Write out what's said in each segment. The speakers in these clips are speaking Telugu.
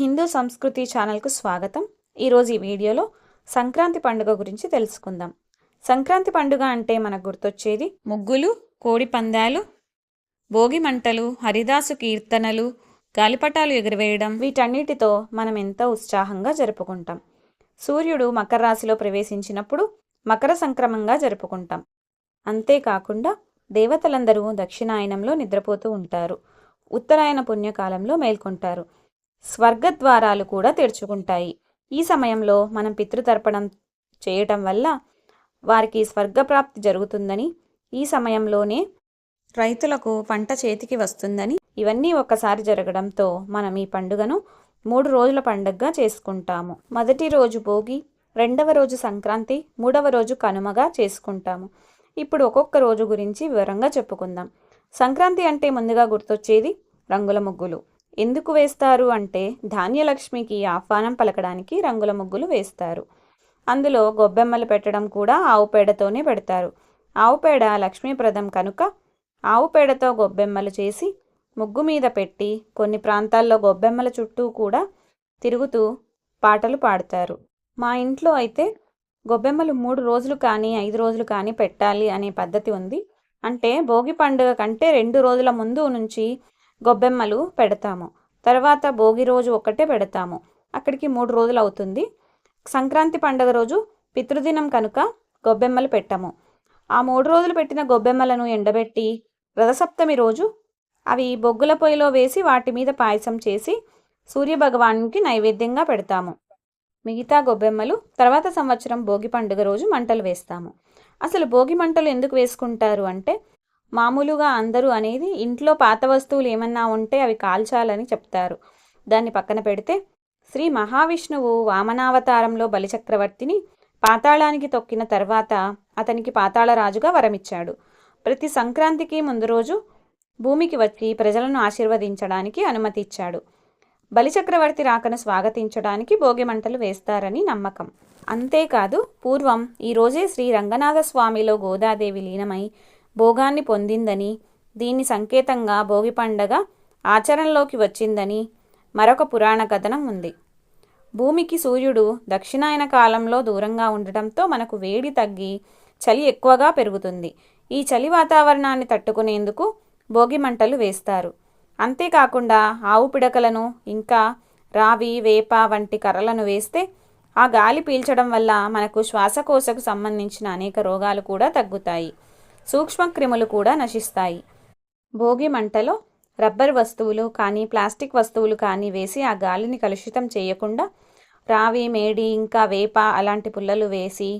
హిందూ సంస్కృతి ఛానల్కు స్వాగతం. ఈరోజు ఈ వీడియోలో సంక్రాంతి పండుగ గురించి తెలుసుకుందాం. సంక్రాంతి పండుగ అంటే మనకు గుర్తొచ్చేది ముగ్గులు కోడి పందాలు భోగి మంటలు హరిదాసు కీర్తనలు గాలిపటాలు ఎగురవేయడం. వీటన్నిటితో మనం ఎంతో ఉత్సాహంగా జరుపుకుంటాం. సూర్యుడు మకర రాశిలో ప్రవేశించినప్పుడు మకర సంక్రమంగా జరుపుకుంటాం. అంతేకాకుండా దేవతలందరూ దక్షిణాయనంలో నిద్రపోతూ ఉంటారు. ఉత్తరాయణ పుణ్యకాలంలో మేల్కొంటారు. స్వర్గద్వారాలు కూడా తెరుచుకుంటాయి. ఈ సమయంలో మనం పితృతర్పణం చేయటం వల్ల వారికి స్వర్గప్రాప్తి జరుగుతుందని ఈ సమయంలోనే రైతులకు పంట చేతికి వస్తుందని ఇవన్నీ ఒక్కసారి జరగడంతో మనం ఈ పండుగను మూడు రోజుల పండుగగా చేసుకుంటాము. మొదటి రోజు భోగి రెండవ రోజు సంక్రాంతి మూడవ రోజు కనుమగా చేసుకుంటాము. ఇప్పుడు ఒక్కొక్క రోజు గురించి వివరంగా చెప్పుకుందాం. సంక్రాంతి అంటే ముందుగా గుర్తొచ్చేది రంగుల ముగ్గులు. ఎందుకు వేస్తారు అంటే ధాన్యలక్ష్మికి ఆహ్వానం పలకడానికి రంగుల ముగ్గులు వేస్తారు. అందులో గొబ్బెమ్మలు పెట్టడం కూడా ఆవు పేడతోనే పెడతారు. ఆవు పేడ లక్ష్మీప్రదం కనుక ఆవు పేడతో గొబ్బెమ్మలు చేసి ముగ్గు మీద పెట్టి కొన్ని ప్రాంతాల్లో గొబ్బెమ్మల చుట్టూ కూడా తిరుగుతూ పాటలు పాడతారు. మా ఇంట్లో అయితే గొబ్బెమ్మలు మూడు రోజులు కానీ ఐదు రోజులు కానీ పెట్టాలి అనే పద్ధతి ఉంది. అంటే భోగి పండుగ కంటే రెండు రోజుల ముందు నుంచి గొబ్బెమ్మలు పెడతాము. తర్వాత భోగి రోజు ఒక్కటే పెడతాము. అక్కడికి మూడు రోజులు అవుతుంది. సంక్రాంతి పండగ రోజు పితృదినం కనుక గొబ్బెమ్మలు పెట్టాము. ఆ మూడు రోజులు పెట్టిన గొబ్బెమ్మలను ఎండబెట్టి రథసప్తమి రోజు అవి బొగ్గుల పొయ్యిలో వేసి వాటి మీద పాయసం చేసి సూర్యభగవానునికి నైవేద్యంగా పెడతాము. మిగతా గొబ్బెమ్మలు తర్వాత సంవత్సరం భోగి పండుగ రోజు మంటలు వేస్తాము. అసలు భోగి మంటలు ఎందుకు వేసుకుంటారు అంటే మామూలుగా అందరూ అనేది ఇంట్లో పాత వస్తువులు ఏమన్నా ఉంటే అవి కాల్చాలని చెప్తారు. దాన్ని పక్కన పెడితే శ్రీ మహావిష్ణువు వామనావతారంలో బలిచక్రవర్తిని పాతాళానికి తొక్కిన తర్వాత అతనికి పాతాళరాజుగా వరమిచ్చాడు. ప్రతి సంక్రాంతికి ముందు రోజు భూమికి వచ్చి ప్రజలను ఆశీర్వదించడానికి అనుమతి ఇచ్చాడు. బలిచక్రవర్తి రాకను స్వాగతించడానికి భోగి మంటలు వేస్తారని నమ్మకం. అంతేకాదు పూర్వం ఈ రోజే శ్రీ రంగనాథ స్వామిలో గోదాదేవి లీనమై భోగాన్ని పొందిందని దీని సంకేతంగా భోగి పండగ ఆచరణలోకి వచ్చిందని మరొక పురాణ కథనం ఉంది. భూమికి సూర్యుడు దక్షిణాయన కాలంలో దూరంగా ఉండటంతో మనకు వేడి తగ్గి చలి ఎక్కువగా పెరుగుతుంది. ఈ చలి వాతావరణాన్ని తట్టుకునేందుకు భోగి మంటలు వేస్తారు. అంతేకాకుండా ఆవు పిడకలను ఇంకా రావి వేప వంటి కర్రలను వేస్తే ఆ గాలి పీల్చడం వల్ల మనకు శ్వాసకోశకు సంబంధించిన అనేక రోగాలు కూడా తగ్గుతాయి. సూక్ష్మక్రిములు కూడా నశిస్తాయి. భోగి మంటలో రబ్బర్ వస్తువులు కానీ ప్లాస్టిక్ వస్తువులు కానీ వేసి ఆ గాలిని కలుషితం చేయకుండా రావి మేడి ఇంకా వేప అలాంటి పుల్లలు వేసి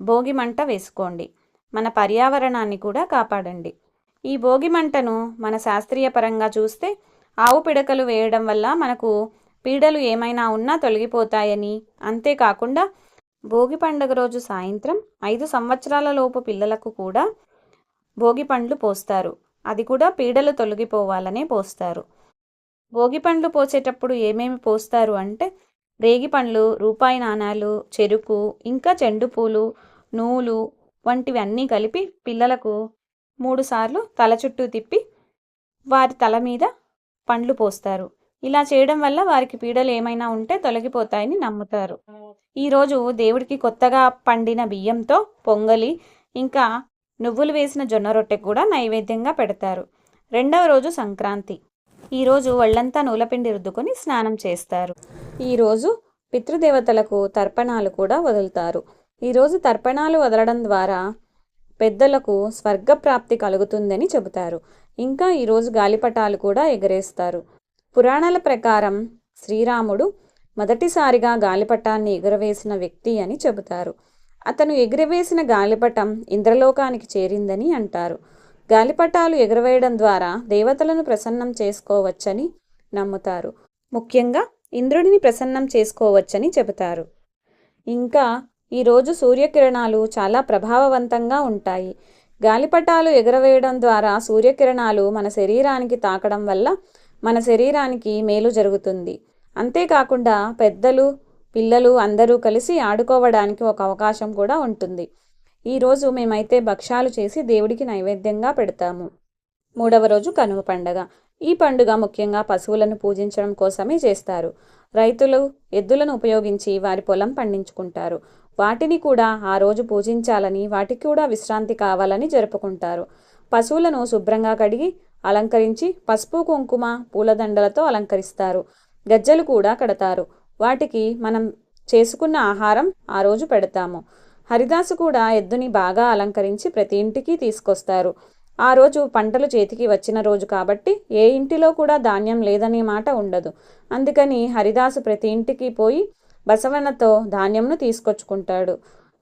భోగి మంట వేసుకోండి. మన పర్యావరణాన్ని కూడా కాపాడండి. ఈ భోగి మంటను మన శాస్త్రీయ పరంగా చూస్తే ఆవు పిడకలు వేయడం వల్ల మనకు పీడలు ఏమైనా ఉన్నా తొలగిపోతాయని. అంతేకాకుండా భోగి పండుగ రోజు సాయంత్రం ఐదు సంవత్సరాల లోపు పిల్లలకు కూడా భోగి పండ్లు పోస్తారు. అది కూడా పీడలు తొలగిపోవాలనే పోస్తారు. భోగి పండ్లు పోసేటప్పుడు ఏమేమి పోస్తారు అంటే రేగి పండ్లు రూపాయి నాణాలు చెరుకు ఇంకా చెండు పూలు నూలు వంటివి అన్నీ కలిపి పిల్లలకు మూడుసార్లు తల చుట్టూ తిప్పి వారి తల మీద పండ్లు పోస్తారు. ఇలా చేయడం వల్ల వారికి పీడలు ఏమైనా ఉంటే తొలగిపోతాయని నమ్ముతారు. ఈరోజు దేవుడికి కొత్తగా పండిన బియ్యంతో పొంగలి ఇంకా నువ్వులు వేసిన జొన్న రొట్టె కూడా నైవేద్యంగా పెడతారు. రెండవ రోజు సంక్రాంతి. ఈరోజు ఒళ్ళంతా నూలపిండి రుద్దుకొని స్నానం చేస్తారు. ఈరోజు పితృదేవతలకు తర్పణాలు కూడా వదులుతారు. ఈరోజు తర్పణాలు వదలడం ద్వారా పెద్దలకు స్వర్గప్రాప్తి కలుగుతుందని చెబుతారు. ఇంకా ఈరోజు గాలిపటాలు కూడా ఎగరేస్తారు. పురాణాల ప్రకారం శ్రీరాముడు మొదటిసారిగా గాలిపటాన్ని ఎగురవేసిన వ్యక్తి అని చెబుతారు. అతను ఎగురవేసిన గాలిపటం ఇంద్రలోకానికి చేరిందని అంటారు. గాలిపటాలు ఎగురవేయడం ద్వారా దేవతలను ప్రసన్నం చేసుకోవచ్చని నమ్ముతారు. ముఖ్యంగా ఇంద్రుడిని ప్రసన్నం చేసుకోవచ్చని చెబుతారు. ఇంకా ఈరోజు సూర్యకిరణాలు చాలా ప్రభావవంతంగా ఉంటాయి. గాలిపటాలు ఎగరవేయడం ద్వారా సూర్యకిరణాలు మన శరీరానికి తాకడం వల్ల మన శరీరానికి మేలు జరుగుతుంది. అంతేకాకుండా పెద్దలు పిల్లలు అందరూ కలిసి ఆడుకోవడానికి ఒక అవకాశం కూడా ఉంటుంది. ఈరోజు మేమైతే భక్ష్యాలు చేసి దేవుడికి నైవేద్యంగా పెడతాము. మూడవ రోజు కనుమ పండగ. ఈ పండుగ ముఖ్యంగా పశువులను పూజించడం కోసమే చేస్తారు. రైతులు ఎద్దులను ఉపయోగించి వారి పొలం పండించుకుంటారు. వాటిని కూడా ఆ రోజు పూజించాలని వాటికి కూడా విశ్రాంతి కావాలని జరుపుకుంటారు. పశువులను శుభ్రంగా కడిగి అలంకరించి పసుపు కుంకుమ పూలదండలతో అలంకరిస్తారు. గజ్జలు కూడా కడతారు. వాటికి మనం చేసుకున్న ఆహారం ఆ రోజు పెడతాము. హరిదాసు కూడా ఎద్దుని బాగా అలంకరించి ప్రతి ఇంటికి తీసుకొస్తారు. ఆ రోజు పంటలు చేతికి వచ్చిన రోజు కాబట్టి ఏ ఇంటిలో కూడా ధాన్యం లేదనే మాట ఉండదు. అందుకని హరిదాసు ప్రతి ఇంటికి పోయి బసవన్నతో ధాన్యంను తీసుకొచ్చుకుంటాడు.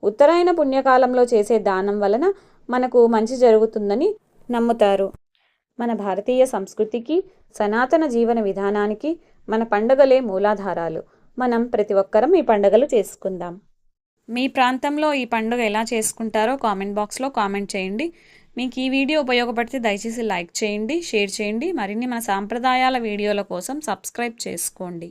ఉత్తరాయణ పుణ్యకాలంలో చేసే దానం వలన మనకు మంచి జరుగుతుందని నమ్ముతారు. మన భారతీయ సంస్కృతికి సనాతన జీవన విధానానికి మన పండుగలే మూలాధారాలు. మనం ప్రతి ఒక్కరం ఈ పండుగలు చేసుకుందాం. మీ ప్రాంతంలో ఈ పండుగ ఎలా చేసుకుంటారో కామెంట్ బాక్స్లో కామెంట్ చేయండి. మీకు ఈ వీడియో ఉపయోగపడితే దయచేసి లైక్ చేయండి షేర్ చేయండి. మరిన్ని మన సాంప్రదాయాల వీడియోల కోసం సబ్స్క్రైబ్ చేసుకోండి.